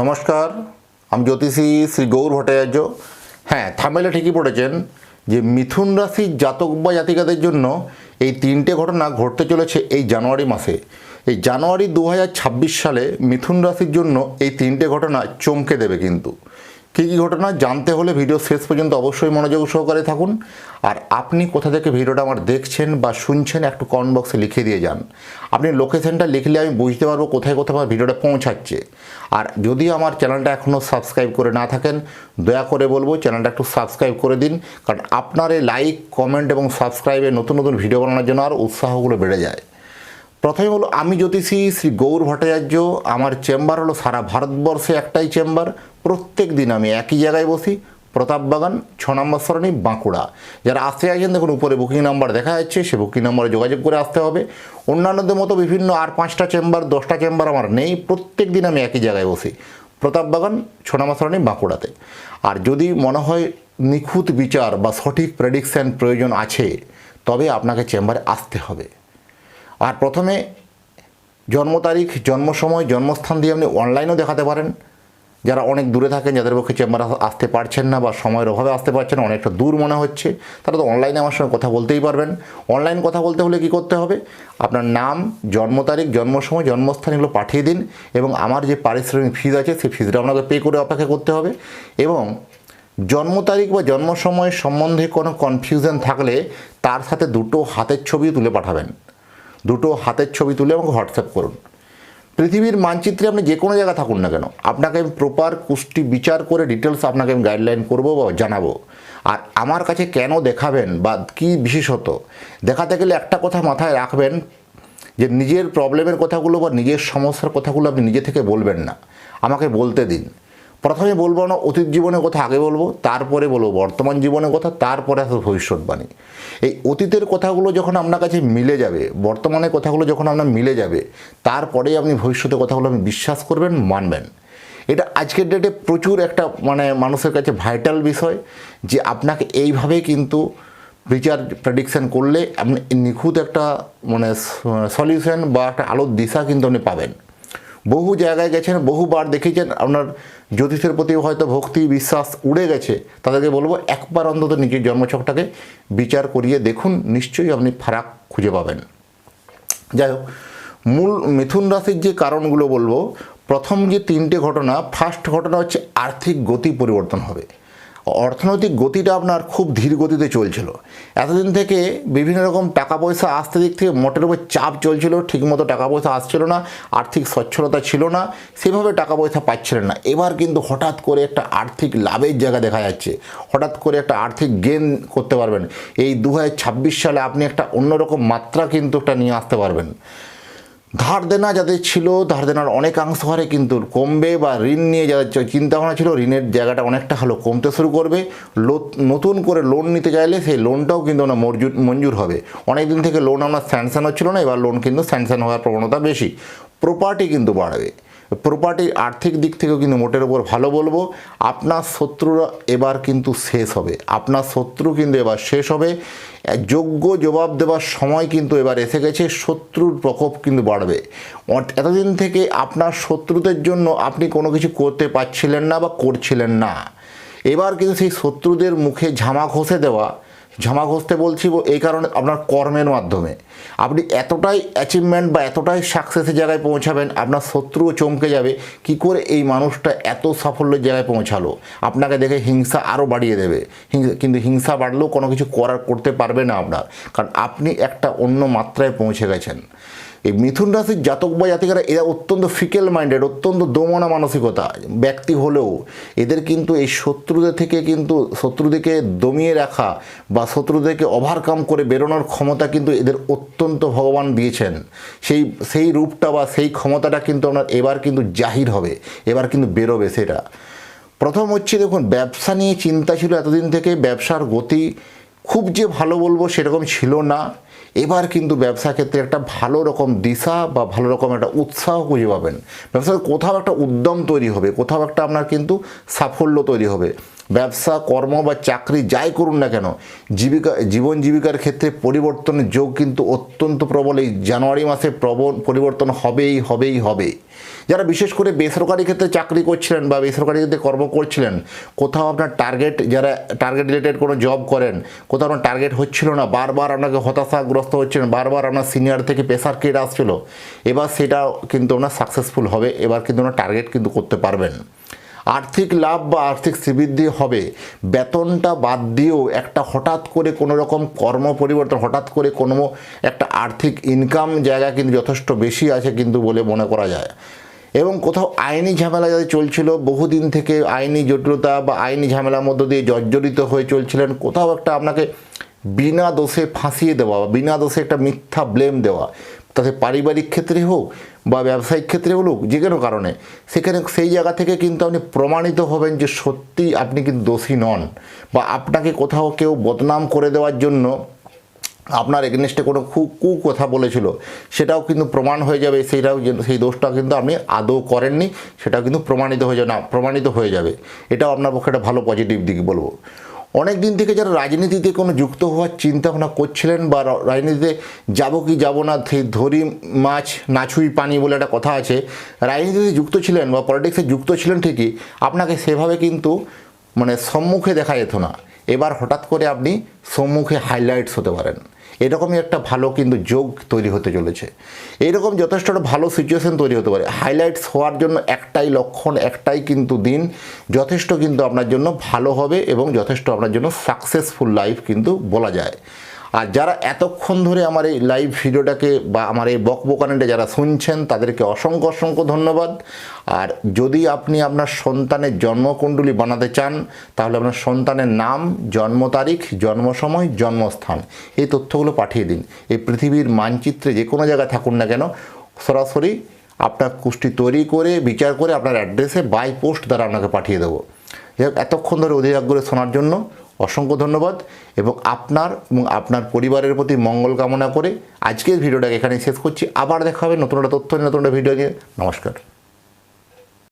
নমস্কার, আমি জ্যোতিষী শ্রী গৌর ভট্টাচার্য। হ্যাঁ থামেলে ঠিকই পড়েছেন যে মিথুন রাশির জাতক বা জাতিকাদের জন্য এই তিনটে ঘটনা ঘটতে চলেছে এই জানুয়ারি মাসে। এই জানুয়ারি দু হাজার ছাব্বিশ সালে মিথুন রাশির জন্য এই তিনটে ঘটনা চমকে দেবে কিন্তু। কী কী ঘটনা জানতে হলে ভিডিও শেষ পর্যন্ত অবশ্যই মনোযোগ সহকারে থাকুন। আর আপনি কোথা থেকে ভিডিওটা আমার দেখছেন বা শুনছেন একটু কমেন্ট বক্সে লিখে দিয়ে যান। আপনি লোকেশনটা লিখলে আমি বুঝতে পারব কোথায় কোথায় আমার ভিডিওটা পৌঁছাচ্ছে। আর যদি আমার চ্যানেলটা এখনও সাবস্ক্রাইব করে না থাকেন, দয়া করে বলব চ্যানেলটা একটু সাবস্ক্রাইব করে দিন। কারণ আপনার এই লাইক, কমেন্ট এবং সাবস্ক্রাইবে নতুন নতুন ভিডিও বানানোর জন্য আর উৎসাহগুলো বেড়ে যায়। প্রথমে হলো আমি জ্যোতিষী, শ্রী গৌর ভট্টাচার্য, আমার চেম্বার হলো সারা ভারতবর্ষে একটাই চেম্বার, প্রত্যেক দিন আমি একই জায়গায় বসি প্রতাপবাগান ছ নম্বর সরণি, বাঁকুড়া। যারা আসতে চাইছেন দেখুন, উপরে বুকিং নাম্বার দেখা যাচ্ছে, সে বুকিং নাম্বারে যোগাযোগ করে আসতে হবে। অন্যান্যদের মতো বিভিন্ন আর পাঁচটা চেম্বার, দশটা চেম্বার আমার নেই, প্রত্যেক দিন আমি একই জায়গায় বসি। প্রতাপবাগান ছ নম্বর সরণি, বাঁকুড়াতে। আর যদি মনে হয় নিখুঁত বিচার বা সঠিক প্রেডিকশান প্রয়োজন আছে, তবে আপনাকে চেম্বারে আসতে হবে। আর প্রথমে জন্ম তারিখ জন্ম সময় জন্মস্থান দিয়ে আপনি অনলাইনেও দেখাতে পারেন। যারা অনেক দূরে থাকেন যাদের পক্ষে চেম্বারে আসতে পারছেন না বা সময়ের অভাবে আসতে পারছেন না, অনেকটা দূর মনে হচ্ছে তারা তো অনলাইনে আমার সঙ্গে কথা বলতেই পারবেন। অনলাইন কথা বলতে হলে কি করতে হবে? আপনার নাম জন্ম তারিখ জন্ম সময় জন্মস্থান এগুলো পাঠিয়ে দিন এবং আমার যে পারিশ্রমিক ফিজ আছে সেই ফিজটা আপনাকে পে করে অপেক্ষা করতে হবে এবং জন্ম তারিখ বা জন্ম সময় সম্বন্ধে কোনো কনফিউশন থাকলে তার সাথে দুটো হাতের ছবিও তুলে পাঠাবেন। দুটো হাতের ছবি তুলে আমাকে হোয়াটসঅ্যাপ করুন। পৃথিবীর মানচিত্রে আপনি যে কোনো জায়গায় থাকুন না কেন, আপনাকে আমি প্রপার কুষ্টি বিচার করে ডিটেলস আপনাকে আমি গাইডলাইন করব বা জানাব। আর আমার কাছে কেন দেখাবেন বা কি বিশেষত দেখাতে গেলে একটা কথা মাথায় রাখবেন যে নিজের প্রবলেমের কথাগুলো বা নিজের সমস্যার কথাগুলো আপনি নিজে থেকে বলবেন না। আমাকে বলতে দিন। প্রথমে বলব না অতীত জীবনের কথা, আগে বলব, তারপরে বলব, বর্তমান জীবনের কথা, তারপরে আসবে ভবিষ্যৎবাণী। এই অতীতের কথাগুলো যখন আপনার কাছে মিলে যাবে, বর্তমানের কথাগুলো যখন আপনার মিলে যাবে, তারপরেই আপনি ভবিষ্যতের কথাগুলো আপনি বিশ্বাস করবেন, মানবেন। এটা আজকের ডেটে প্রচুর একটা মানে মানুষের কাছে ভাইটাল বিষয় যে আপনাকে এইভাবে কিন্তু বিচার প্রেডিকশান করলে আপনি নিখুঁত একটা মানে সলিউশন বা একটা আলোর দিশা কিন্তু আপনি পাবেন। বহু জায়গায় গেছেন, বহুবার দেখেছেন আপনার জ্যোতিষের প্রতি হয়তো ভক্তি, বিশ্বাস উড়ে গেছে। তাদেরকে বলব, একবার অন্তত নিজের জন্মছকটাকে বিচার করিয়ে দেখুন, নিশ্চয়ই আপনি ফারাক খুঁজে পাবেন। যাই হোক, মূল মিথুন রাশির যে কারণগুলো বলব, প্রথম যে তিনটে ঘটনা ফার্স্ট ঘটনা হচ্ছে আর্থিক গতি পরিবর্তন হবে। অর্থনৈতিক গতিটা আপনার খুব ধীর গতিতে চলছিল। এতদিন থেকে বিভিন্ন রকম টাকা পয়সা আসতে দিক থেকে মোটের উপর চাপ চলছিল, ঠিকমতো টাকা পয়সা আসছিল না, আর্থিক সচ্ছলতা ছিল না, সেভাবে টাকা পয়সা পাচ্ছিলেন না। এবার কিন্তু হঠাৎ করে একটা আর্থিক লাভের জায়গা দেখা যাচ্ছে। হঠাৎ করে একটা আর্থিক গেন করতে পারবেন। এই দু হাজার ছাব্বিশ সালে আপনি একটা অন্যরকম মাত্রা কিন্তু একটা নিয়ে আসতে পারবেন। ধার দেনা যাদের ছিল, ধার দেনার অনেকাংশ হারে কিন্তু কমবে বা ঋণ নিয়ে যাদের চিন্তা চিন্তাভাবনা ছিল, ঋণের জায়গাটা অনেকটা হলো কমতে শুরু করবে। নতুন করে লোন নিতে চাইলে সেই লোনটাও কিন্তু না মঞ্জুর মঞ্জুর হবে। অনেক দিন থেকে লোন আমরা স্যাংশন হচ্ছিল না, এবার লোন কিন্তু স্যাংশন হওয়ার প্রবণতা বেশি। প্রপার্টি কিন্তু বাড়বে। প্রপার্টির আর্থিক দিক থেকেও কিন্তু মোটের ওপর ভালো বলব। আপনার শত্রুরা এবার কিন্তু শেষ হবে। আপনার শত্রু কিন্তু এবার শেষ হবে। যোগ্য জবাব দেওয়ার সময় কিন্তু এবার এসে গেছে। শত্রুর প্রকোপ কিন্তু বাড়বে। এতদিন থেকে আপনার শত্রুদের জন্য আপনি কোনো কিছু করতে পারছিলেন না বা করছিলেন না। এবার কিন্তু সেই শত্রুদের মুখে ঝামা ঘষে দেওয়া ঝামা ঘষতে বলছি এই কারণে আপনার কর্মের মাধ্যমে। আপনি এতটাই অ্যাচিভমেন্ট বা এতটাই সাকসেসের জায়গায় পৌঁছাবেন, আপনার শত্রুও চমকে যাবে। কি করে এই মানুষটা এত সাফল্যের জায়গায় পৌঁছালো? আপনাকে দেখে হিংসা আরও বাড়িয়ে দেবে। কিন্তু হিংসা বাড়লেও কোনো কিছু করার, করতে পারবে না আপনার। কারণ আপনি একটা অন্য মাত্রায় পৌঁছে গেছেন। এই মিথুন রাশির জাতক বা জাতিকারা, এরা অত্যন্ত ফিকেল মাইন্ডেড অত্যন্ত দমনা মানসিকতা, ব্যক্তি হলেও এদের কিন্তু এই শত্রুদের থেকে কিন্তু, শত্রুদেরকে দমিয়ে রাখা বা শত্রুদেরকে ওভারকাম করে বেরোনোর ক্ষমতা কিন্তু এদের অত্যন্ত ভগবান দিয়েছেন। সেই সেই রূপটা বা সেই ক্ষমতাটা কিন্তু আপনার এবার কিন্তু জাহির হবে, এবার কিন্তু বেরোবে সেটা। প্রথম হচ্ছে দেখুন, ব্যবসা নিয়ে চিন্তা ছিল এতদিন থেকে, ব্যবসার গতি খুব যে ভালো বলব সেরকম ছিল না। এবার কিন্তু ব্যবসা ক্ষেত্রে একটা ভালো রকম দিশা বা ভালো রকম একটা উৎসাহ খুঁজে পাবেন। ব্যবসার কোথাও একটা উদ্যম তৈরি হবে, কোথাও একটা আপনার কিন্তু সাফল্য তৈরি হবে। ব্যবসা, কর্ম বা চাকরি যাই করুন না কেন, জীবিকা, জীবন জীবিকার ক্ষেত্রে পরিবর্তনের যোগ কিন্তু অত্যন্ত প্রবল। এই জানুয়ারি মাসে প্রবল পরিবর্তন হবেই হবেই, হবে। যারা বিশেষ করে বেসরকারি ক্ষেত্রে চাকরি করছিলেন বা বেসরকারি ক্ষেত্রে কর্ম করছিলেন, কোথাও আপনার টার্গেট যারা টার্গেট রিলেটেড কোনো জব করেন, কোথাও আপনার টার্গেট হচ্ছিল না, বারবার আপনাকে হতাশাগ্রস্ত হচ্ছিলেন, বারবার আপনার সিনিয়র থেকে প্রেশার কেটে আসছিল, এবার সেটা কিন্তু আপনার সাকসেসফুল হবে, এবার কিন্তু ওনার টার্গেট কিন্তু করতে পারবেন। আর্থিক লাভ বা আর্থিক শ্রীবৃদ্ধি হবে, বেতনটা বাদ দিয়েও একটা হঠাৎ করে কোনো রকম কর্ম পরিবর্তন, হঠাৎ করে কোনো একটা আর্থিক ইনকাম জায়গা কিন্তু যথেষ্ট বেশি আছে কিন্তু বলে মনে করা যায়। এবং কোথাও আইনি ঝামেলা যাদের চলছিল, বহুদিন থেকে আইনি জটিলতা বা আইনি ঝামেলার মধ্য দিয়ে জর্জরিত হয়ে চলছিলেন, কোথাও একটা আপনাকে বিনা দোষে ফাঁসিয়ে দেওয়া বা বিনা দোষে একটা মিথ্যা ব্লেম দেওয়া, তাতে পারিবারিক ক্ষেত্রে হোক বা ব্যবসায়িক ক্ষেত্রে হোক যে কোনো কারণে, সেখানে সেই জায়গা থেকে কিন্তু আপনি প্রমাণিত হবেন যে সত্যি আপনি কিন্তু দোষী নন বা আপনাকে কোথাও কেউ বদনাম করে দেওয়ার জন্য আপনার এগেনস্টে কোনো কু কু কথা বলেছিল, সেটাও কিন্তু প্রমাণ হয়ে যাবে, সেইটাও সেই দোষটা কিন্তু আপনি আদৌ করেননি, সেটাও কিন্তু প্রমাণিত হয়ে যাবে, না, প্রমাণিত হয়ে যাবে। এটাও আপনার পক্ষে একটা ভালো পজিটিভ দিক বলব। অনেক দিন থেকে যারা রাজনীতিতে কোনো যুক্ত হওয়ার চিন্তা ভাবনা করছিলেন বা রাজনীতিতে যাব কি যাব না সেই ধরি মাছ নাছুই পানি বলে একটা কথা আছে, রাজনীতিতে যুক্ত ছিলেন বা পলিটিক্সে যুক্ত ছিলেন ঠিকই, আপনাকে সেভাবে কিন্তু মানে সম্মুখে দেখা যেত না। এবার হঠাৎ করে আপনি সম্মুখে হাইলাইটস হতে পারেন। এরকমই একটা ভালো কিন্তু যোগ তৈরি হতে চলেছে। এইরকম যথেষ্ট ভালো সিচুয়েশন তৈরি হতে পারে। হাইলাইটস হওয়ার জন্য একটাই লক্ষণ, একটাই কিন্তু দিন। যথেষ্ট কিন্তু আপনার জন্য ভালো হবে এবং যথেষ্ট আপনার জন্য সাকসেসফুল লাইফ কিন্তু বলা যায়। আর যারা এতক্ষণ ধরে আমার এই লাইভ ভিডিওটাকে বা আমার এই বকবকানিটা যারা শুনছেন তাদেরকে অসংখ্য অসংখ্য ধন্যবাদ। আর যদি আপনি আপনার সন্তানের জন্মকুণ্ডলী বানাতে চান তাহলে আপনার সন্তানের নাম জন্ম তারিখ জন্ম সময় জন্মস্থান এই তথ্যগুলো পাঠিয়ে দিন। এই পৃথিবীর মানচিত্রে যে কোনো জায়গায় থাকুন না কেন সরাসরি আপনার কুষ্টি তৈরি করে বিচার করে আপনার অ্যাড্রেসে বাই পোস্ট দ্বারা আপনাকে পাঠিয়ে দেবো। যাই হোক, এতক্ষণ ধরে অধীর শোনার জন্য অসংখ্য ধন্যবাদ এবং আপনার এবং আপনার পরিবারের প্রতি মঙ্গল কামনা করে আজকের ভিডিওটাকে এখানে শেষ করছি। আবার দেখা হবে নতুন একটা তথ্য নিয়ে, নতুন একটা ভিডিও নিয়ে। নমস্কার।